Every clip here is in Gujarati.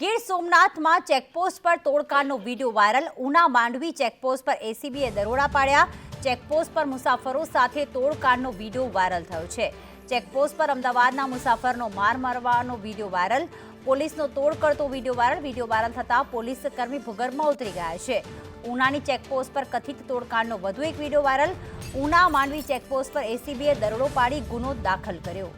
ગીર સોમનાથમાં ચેકપોસ્ટ પર તોડકાંડનો video viral. Una Mandvi checkpost પર એસીબીએ દરોડા પાડ્યા. ચેકપોસ્ટ પર મુસાફરો સાથે તોડકાંડનો વીડિયો વાયરલ થયો છે. ચેકપોસ્ટ પર અમદાવાદના મુસાફરનો માર મારવાનો વીડિયો વાયરલ. પોલીસનો તોડ કરતો વીડિયો વાયરલ. વીડિયો વાયરલ થતાં પોલીસ કર્મી ભૂગર્ભમાં ઉતરી ગયા છે. ઉનાની ચેકપોસ્ટ પર કથિત તોડકાંડનો વધુ એક video viral. Una Mandvi checkpost પર એસીબીએ દરોડો પાડી ગુનો દાખલ કર્યો.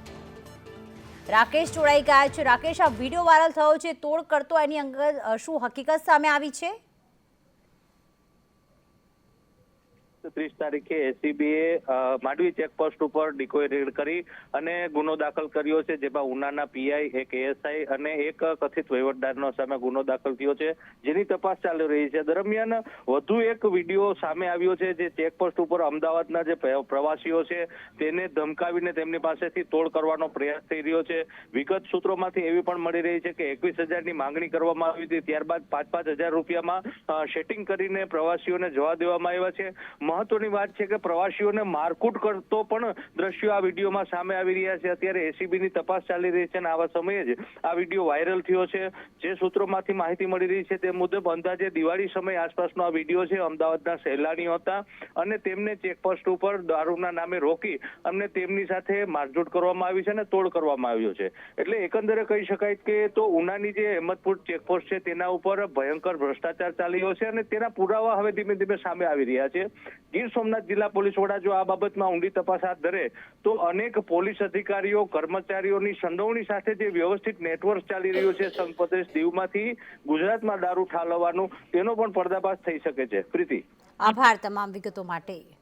રાકેશ જોડાઈ ગયા છે. રાકેશ, આ વીડિયો વાયરલ થયો છે. તોડ કરતો એની અંગત શું હકીકત સામે આવી છે? ત્રીસ તારીખે એસીબીએ માંડવી ચેકપોસ્ટ ઉપર ડિકોય રેડ કરી અને ગુનો દાખલ કર્યો છે, જેમાં ઉનાના પીઆઈ એક એએસઆઈ અને એક કથિત વહીવટદારનો સામે ગુનો દાખલ થયો છે, જેની તપાસ ચાલી રહી છે. દરમિયાન વધુ એક વીડિયો સામે આવ્યો છે, જે ચેકપોસ્ટ ઉપર અમદાવાદના જે પ્રવાસીઓ છે, તેને ધમકાવીને તેમની પાસેથી તોડ કરવાનો પ્રયાસ થઈ રહ્યો છે. વિગત સૂત્રોમાંથી એવી પણ મળી રહી છે કે એકવીસ હજારની માંગણી કરવામાં આવી હતી. ત્યારબાદ પાંચ પાંચ હજાર રૂપિયામાં સેટિંગ કરીને પ્રવાસીઓને જવા દેવામાં આવ્યા છે. મહત્વની વાત છે કે પ્રવાસીઓને મારકૂટ કરતો પણ દ્રશ્યો આ વિડીયોમાં સામે આવી રહ્યા છે. અત્યારે એસીબીની તપાસ ચાલી રહી છે અને આવા સમયે જ આ વીડિયો વાયરલ થયો છે. જે સૂત્રોમાંથી માહિતી મળી રહી છે તે મુજબ અંદાજે દિવાળી સમય આસપાસનો આ વીડિયો છે. અમદાવાદના સહેલાણીઓ હતા અને તેમને ચેકપોસ્ટ ઉપર દારૂના નામે રોકી અને તેમની સાથે મારઝૂટ કરવામાં આવી છે અને તોડ કરવામાં આવ્યો છે. એટલે એકંદરે કહી શકાય કે તો ઉનાની જે અહેમદપુર ચેકપોસ્ટ છે તેના ઉપર ભયંકર ભ્રષ્ટાચાર ચાલી રહ્યો છે અને તેના પુરાવા હવે ધીમે ધીમે સામે આવી રહ્યા છે. ગીર સોમનાથ જિલ્લા પોલીસ વડા જો આ બાબતમાં ઊંડી તપાસ હાથ ધરે, તો અનેક પોલીસ અધિકારીઓ, કર્મચારીઓની સંડોવણી સાથે જે વ્યવસ્થિત નેટવર્ક ચાલી રહ્યું છે સંઘ પ્રદેશ દીવમાંથી ગુજરાતમાં દારૂ ઠાલવવાનું, તેનો પણ પર્દાફાશ થઈ શકે છે. પ્રીતિ. આભાર તમામ વિગતો માટે.